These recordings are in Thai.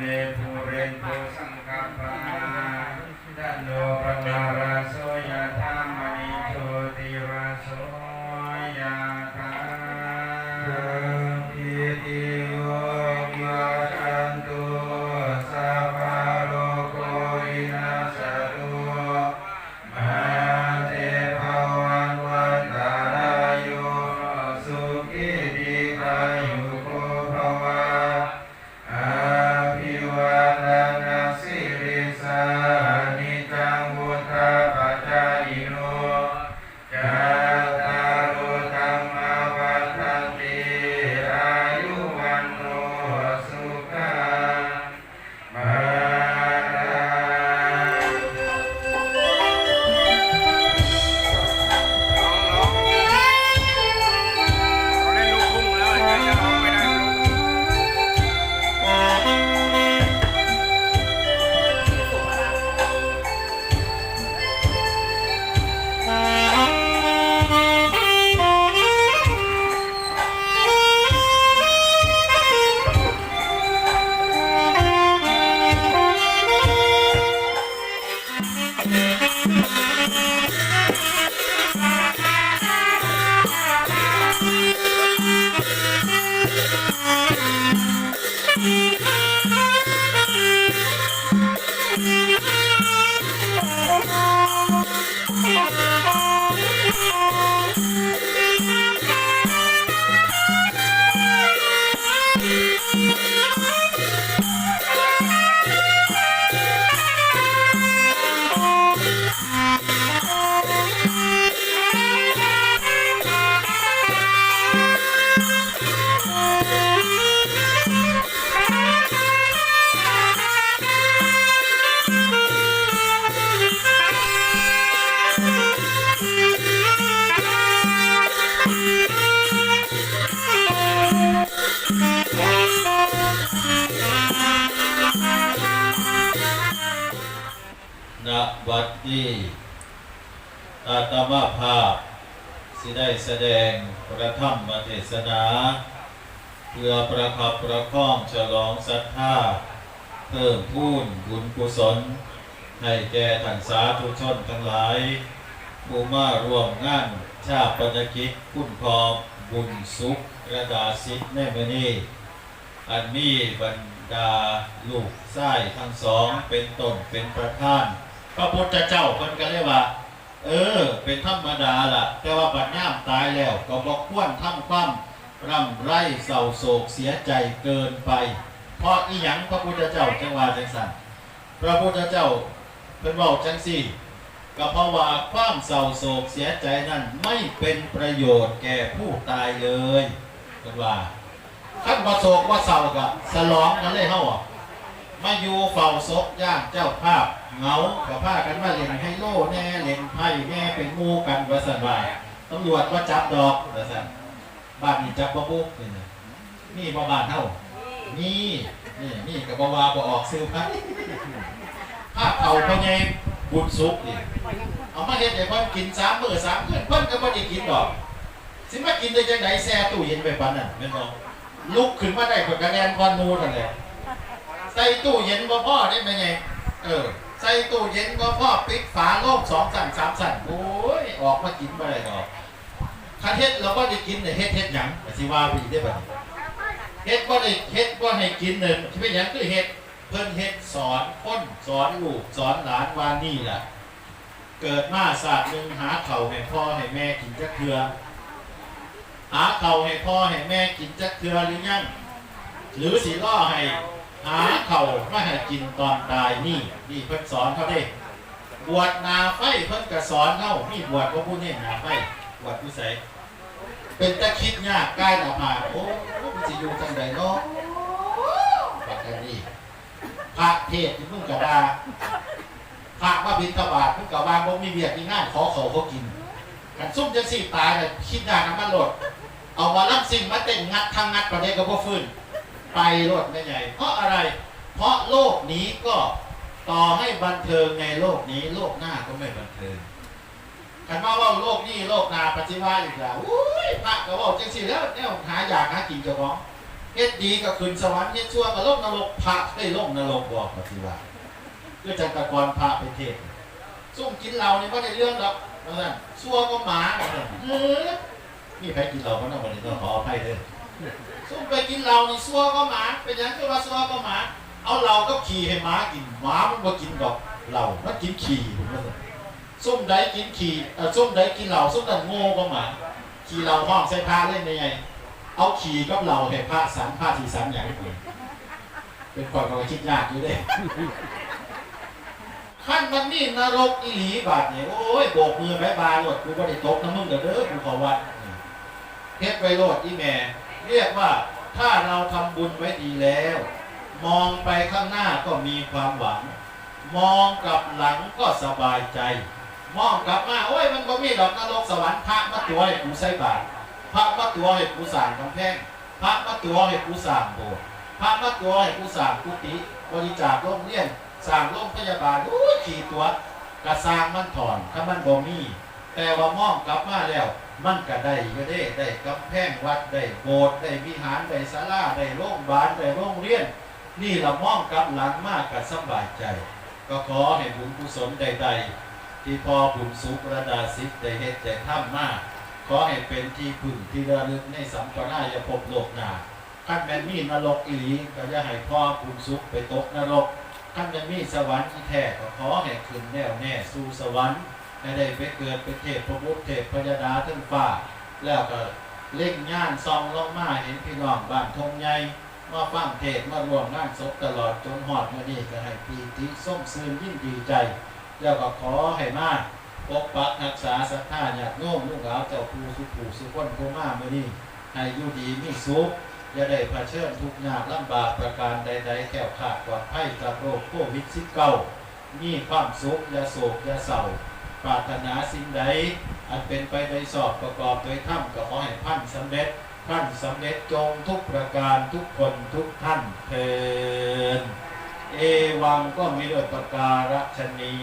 เมภูเรนโตสัง ที่อาตมาภาพสิได้แสดงประธรรมเทศนา เพื่อประคับประคองฉลองศรัทธา เพิ่มพูนบุญกุศล ให้แก่ท่านสาธุชนทั้งหลาย ผู้มาร่วมงานชาปนกิจคุณพอบุญสุขกระดาสิทธิ์ในมือนี้อันมีบรรดาลูกไส้ทั้งสองเป็นต้นเป็นประธาน พระพุทธเจ้าเพิ่นก็เรียกว่า เออ เป็นธรรมดาล่ะ แต่ว่าปัญญามตายแล้ว ก็บอกควรทำความร่ำไรเศร้าโศกเสียใจเกินไป เพราะอีหยังพระพุทธเจ้าจังว่าจังสันพระพุทธเจ้าเป็นบอกจังสี่ก็เพราะว่าความเศร้าโศกเสียใจนั้นไม่เป็นประโยชน์แก่ผู้ตายเลยเป็นว่าขั้นว่าโศกว่าเศร้าก็สลองกันเลยเฮาอะมาอยู่เฝ้าศพย่างเจ้าภาพ เงากับผ้ากันมาเล่นไฮโลแน่เล่นไพ่แน่เป็นมูกันว่าสันว่าตำรวจว่าจับดอกว่าสันบ้านนี้จับบ่ปุ๊บนี่นะนี่บ่บ้านเฮานี่นี่นี่กับบ่วาบ่ออกซื้อไพ่ภาพเอาไปไงบุญสุกนี่เอามาเฮ็ดให้เพิ่นกินสามมื้อสามคืนเพิ่นก็บ่ได้กินดอก สิมากินได้จังไดแซ่ตู้เย็นไปปานนั้นแม่นบ่ลุกขึ้นมาได้ก็กระแนนควันหมูนั่นแหละใส่ตู้เย็นบ่พอได้ไหมไงเออ ใส่ตู้เย็นก็พ่อปิดฝาโลกสองสั่นสามสั่นโอ้ยออกมากินมาเลยดอกคันเฮ็ดเราก็ได้กินเนี่ยเฮ็ดเฮ็ดหยังแต่สิว่าไปอีกได้บ่เนี่ยเฮ็ดก็ได้เฮ็ดก็ให้กินเนี่ยที่เป็นหยังคือเฮ็ดเพิ่นเฮ็ดสอนคนสอนลูกสอนหลานว่านี่แหละเกิดมาศาสตร์หนึ่งหาเข่าวให้พ่อให้แม่กินจักเทือหาเข่าวให้พ่อให้แม่กินจักเทือหรือยังหรือสิล่อให้ หาเข่ามาให้กินตอนตายนี่นี่เพิ่นสอนเขาเด้บวชนาไฟเพิ่นก็สอนเฮามีบวชก็ผู้นี่นาไฟบวชผู้ใสเป็นตะคิดยากกายออกมาโอ้มันสิอยู่จังไดเนาะปักกันนี่พระเทศที่มึงก็ด่าพระมาบิณฑบาตมึงก็ว่าบ่มีเวียกมีงานขอเขาเขากินกันซุ่มจังสี่ตายน่ะคิดยากน้ำมันหลดเอามาลับสิ่งมาเต้นงัดทางงัดประเดี๋ยวก็บ่ฟื้น ไปโลดไม่ใหญ่ เพราะอะไร เพราะโลกนี้ก็ต่อให้บันเทิงในโลกนี้โลกหน้าก็ไม่บันเทิงคันว่าว่าโลกนี้โลกหนาปฏิวัติอีกแล้วอุ้ยพระก็บอกจังสิแล้วเนี่ยหาอยากหากินเจ้าของเฮ็ดดีก็ขึ้นสวรรค์เฮ็ดชั่วก็ลงนรกพระได้ลงนรกบอกปฏิวัติเพื่อจันตะกรพระไปเทศน์ซุ่มกินเหล้านี่ไม่ได้เรื่องหรอกนั่นชั่วก็หมาเฮ้ยนี่ใครกินเหล้าก็น่าวันนี้ต้องขออภัยเลย ซุ่มไปกินเหล้านี่ซัวก็หมาเป็นหยังคือว่าซัวก็หมา เอาเหล้าก็ขี่ให้หมากินหมามันบ่กินดอกเหล้ามันกินขี่ผมว่าซั่นซุ่มใดกินขี่เอ่อซุ่มใดกินเหล้าซุ่มนั้นโง่ก็หมาขี่เหล้าห้องใส่ผ้าเล่นได้ไงเอาขี่กับเหล้าให้พระสันพระที่สันอย่างนี้เป็นก่อนก็คิดยากอยู่เด้ขั้นมันนี่นรกอีหลีบาดเนี่ยโอ้ยโบกมือบายบายหมดกูบ่ได้ตกน้ำมึงเด้อเด้อกูขอวัดเฮ็ดไว้โลดอีแม่ เรียกว่าถ้าเราทำบุญไว้ดีแล้ว มองไปข้างหน้าก็มีความหวัง มองกลับหลังก็สบายใจ มองกลับมาโอ้ยมันก็มีดอกนรกสวรรค์พระมาตัวให้กูใส่บาตรพระมาตัวให้กูสร้างกำแพงพระมาตัวให้กูสร้างโบสถ์พระมาตัวให้กูสร้างกุฏิบริจาคโรงเรียนสร้างโรงพยาบาลโอ้ยขี่ตัวกระสร้างมันถอนถ้ามันบ่มี แต่ว่ามองกลับมาแล้ว มันก็ได้ก็ได้ได้กำแพงวัดได้โบสถ์ได้วิหารได้ศาลาได้โรงพยาบาลได้โรงเรียน นี่เรามองกับหลังมากกับสบายใจ ก็ขอให้บุญกุศลใด ๆ ที่พอบุญสุขระดาสิทธิ์ได้เฮ็ดได้ทำมากขอให้เป็นที่พึ่งที่ระลึกในสัมปนายภพโลกนาขั้นแม่นมีนรกอีหลีก็จะให้พ่อบุญสุขไปตกนรกขั้นแม่นมีสวรรค์ที่แท้ก็ขอให้ขึ้นแน่วแน่สู่สวรรค์ ให้ได้ไปเกิดเป็นเทพพระพุทธเทพพยดาทั้งฟ้าแล้วก็เล่งย่านซองลงมาเห็นพี่น้องบ้านทงใหญ่มาฟังเทศมารวมงานศพตลอดจนหอดมานี่ก็ให้ปีติส้มซืนยิ่งดีใจ แล้วก็ขอให้มาปกปักรักษาศรัทธาญาติโยมลูกหลานเจ้าผู้สุผู้สุคนผู้มาเมื่อนี้ให้อยู่ดีมีสุขอย่าได้เผชิญทุกข์ยากลำบากประการใด ๆ แก้วขาดปลอดภัยจากโรคโควิด19มีความสุขอย่าโศกอย่าเศร้า ปรารถนาสิ่งใดอันเป็นไปในสอบประกอบโดยถ้ำก็ขอให้พันสำเร็จท่านสำเร็จจงทุกประการทุกคนทุกท่านเทินเอวังก็มีด้วยประการฉนี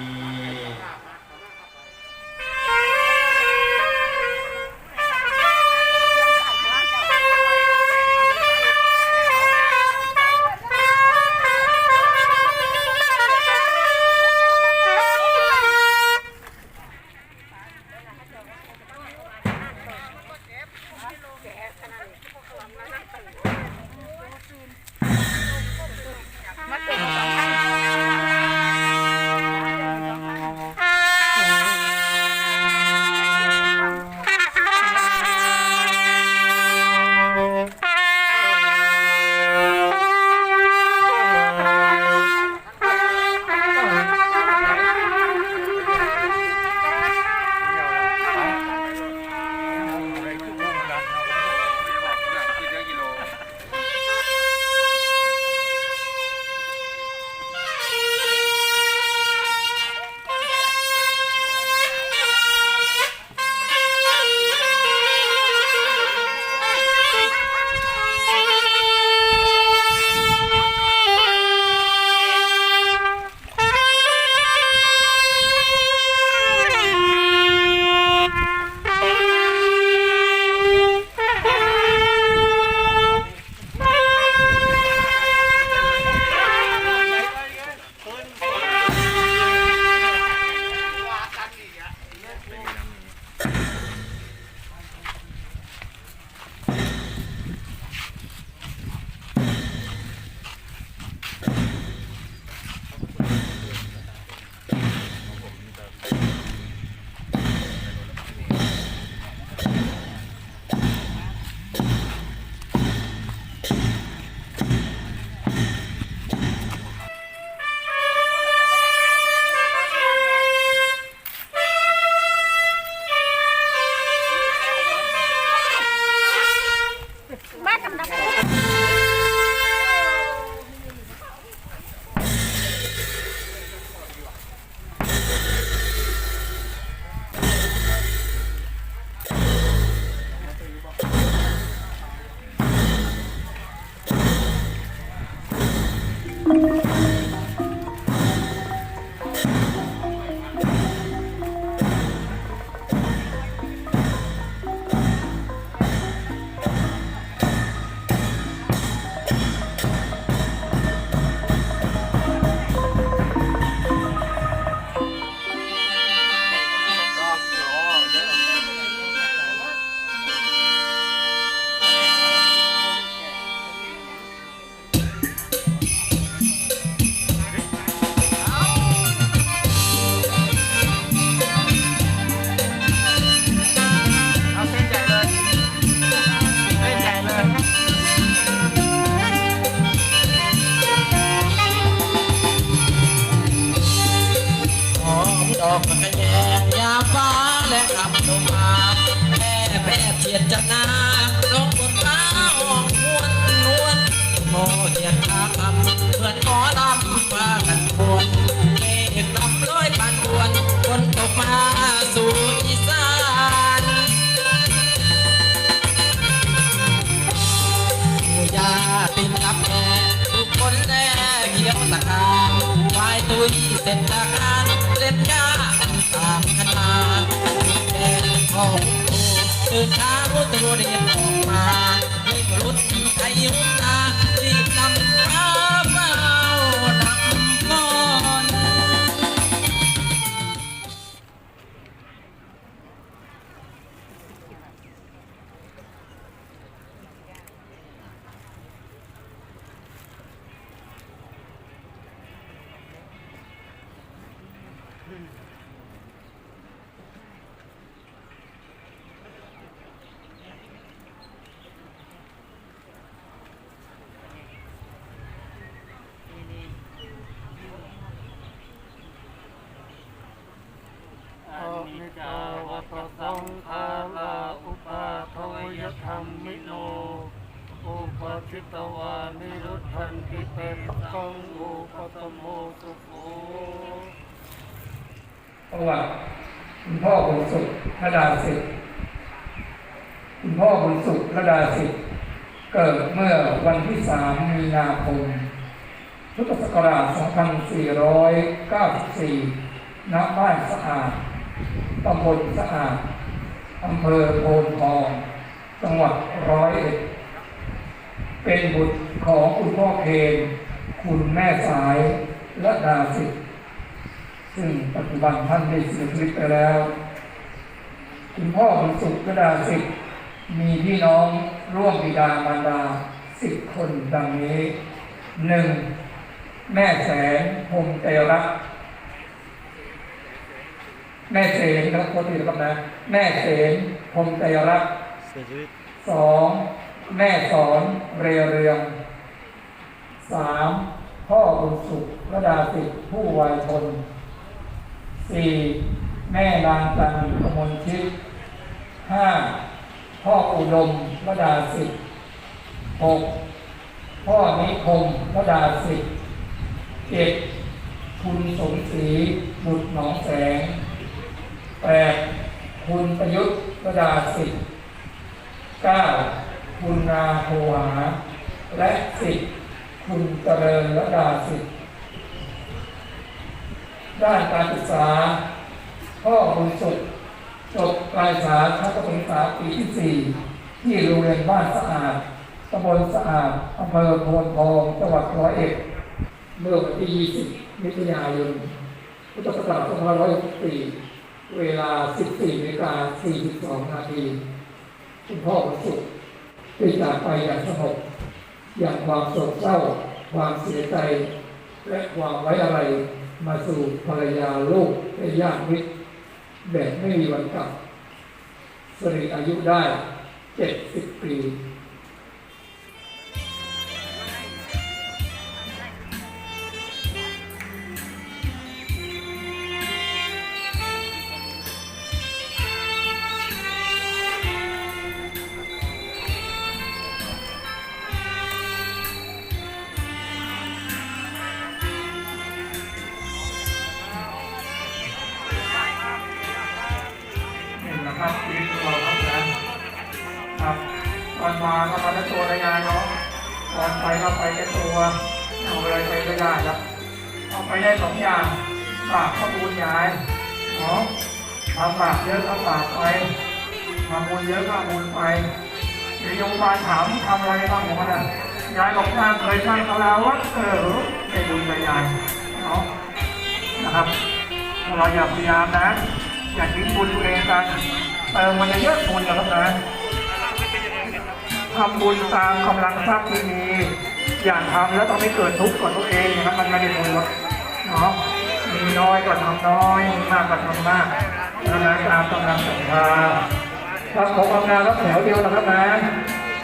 ยเสร็จตะการเล็บยาตามขนาดแดงของตื่นเช้าตัวเรียนออกมาไม่รุดไทยหุนตารีบนำ วัติคุณพ่อบุญสุขระดาสิทธิ์คุณพ่อบุญสุขระดาสิทธิ์เกิดเมื่อวันที่สามมีนาคม พุทธศักราช 2494 ณ บ้านสะอาด ตำบลสะอาด อำเภอโพนทอง จังหวัดร้อยเอ็ด เป็นบุตรของคุณพ่อเคนคุณแม่สายระดาสิทธิ์ ซึ่งปัจจุบันท่านได้เสียชีวิตไปแล้ว คุณพ่อคุณสุขกระดาสิทธิ์มีพี่น้องร่วมบิดามารดาสิบคนดังนี้หนึ่งแม่แสนพงเตรักษ์แม่เสนนะครับคนอื่นครับนะ แม่เสนพงเตรักษ์สองแม่สอนเรียเรืองสามพ่อบุญสุขระดาสิทธิ์ผู้วายชน สี่แม่นางตันกมลชิตห้าพ่ออุดมวดาสิทธิ์หกพ่อนิคมวดาสิทธิ์เจ็ดคุณสมศรีบุตรหนองแสงแปดคุณประยุทธ์วดาสิทธิ์เก้าคุณนาโหหา และสิบคุณเจริญวดาสิทธิ์ ด้านการศึกษา พ่อบุญสุขจบการศึกษาชั้นปรศึกษาปีที่ 4 ที่โรงเรียนบ้านสะอาดตำบลสะอาดอำเภอโพนทองจังหวัดร้อยเอ็ดเมื่อวันที่ 20 มิถุนายน พุทธศักราช2564 เวลา 14นาฬิกา42 นาทีคุณพ่อบุญสุขได้จากไปอย่างสงบอย่างความโศกเศร้า ความเสียใจ และความไว้อะไร มาสู่ภรรยาลูกและญาติมิตรแบบไม่มีวันกลับสริอายุได้เจ็ดสิบปีาเนาะตอนไปก็ไปแต่ตัวเอาอะไรไปก็ได้ครับเอาไปได้สองอย่างฝากข้อมูลยายเนาะทำฝากเยอะก็ฝากไปทำบุญเยอะก็ทำบุญไปมีโยมบาลถามทำอะไรบ้างผมนะยายบอกว่าเคยสร้างคาราวัดเออได้บุญไปยายเนาะนะครับเราอย่าพยายามนะ อย่าทิ้งบุญตัวเองกันเติมมันเยอะบุญนะครับนะ ทำบุญตามกำลังทรัพย์ที่มีอย่าทำแล้วต้องไม่เกิดทุกข์กับตัวเองนะครับมันไม่ได้บุญหรอกเนาะมีน้อยก็ทำน้อยมีมากก็ทำมากนะนะตามกำลังศรัทธารับขอความงานรับแถวเดียวนะครับนะ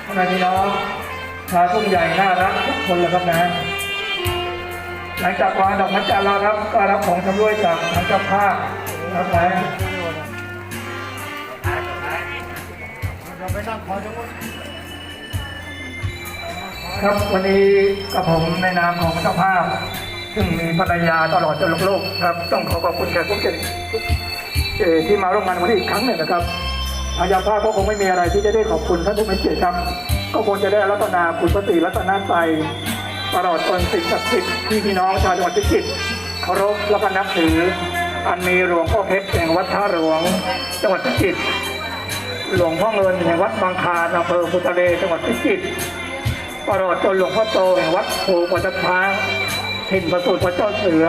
ท่านพี่น้องชาทุ่งใหญ่น่ารักทุกคนเลยครับนะหลังจากวางดอกไม้จันทร์แล้วครับก็รับของชำร่วยจากทางเจ้าภาพครับนะ ครับวันนี้กับผมในนามของเจ้าภาพ ซึ่งมีภรรยาตลอดจนลูกๆครับ ต้องขอขอบคุณแขกผู้เกียรติเอที่มาร่วมงานวันนี้อีกครั้งหนึ่งนะครับทางเจ้าภาพก็คงไม่มีอะไรที่จะได้ขอบคุณท่านผู้มีเกียรติครับก็คงจะได้รัตนาคุณพระตรีรัตนาใจตลอดจนสิ่งศักดิ์สิทธิ์ที่พี่น้องชาวจังหวัดพิจิตรเคารพและก็นับถือ อันมีหลวงพ่อเพชรแห่งวัดท่าหลวง จังหวัดพิจิตรหลวงพ่อเงินแห่งวัดบางคาอำเภอพุทธเลจังหวัดพิจิตร ตลอดจนหลวงพ่อโตแห่งวัดภูปัตช้างถิ่นประสูติพระเจ้าเสือ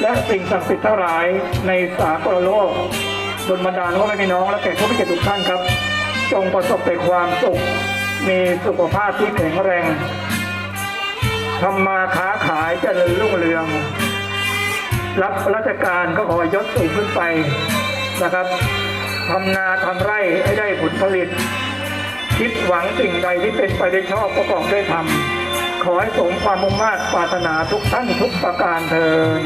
และสิ่งศักดิ์สิทธิ์ทั้งหลายในสากลโลกบนบรรดาพ่อแม่พี่น้อง และแขกผู้มีเกียรติทุกท่านครับ จงประสบแต่ความสุขมีสุขภาพที่แข็งแรงทำมาค้าขายเจริญรุ่งเรือง รับราชการก็ขอยศสูงขึ้นไปนะครับทำนาทำไร่ให้ได้ผลผลิต คิดหวังสิ่งใดที่เป็นไปได้ชอบประกอได้ทำขอให้สมความมุ่งมา่ปรารถนาทุกท่านทุกประการเทิน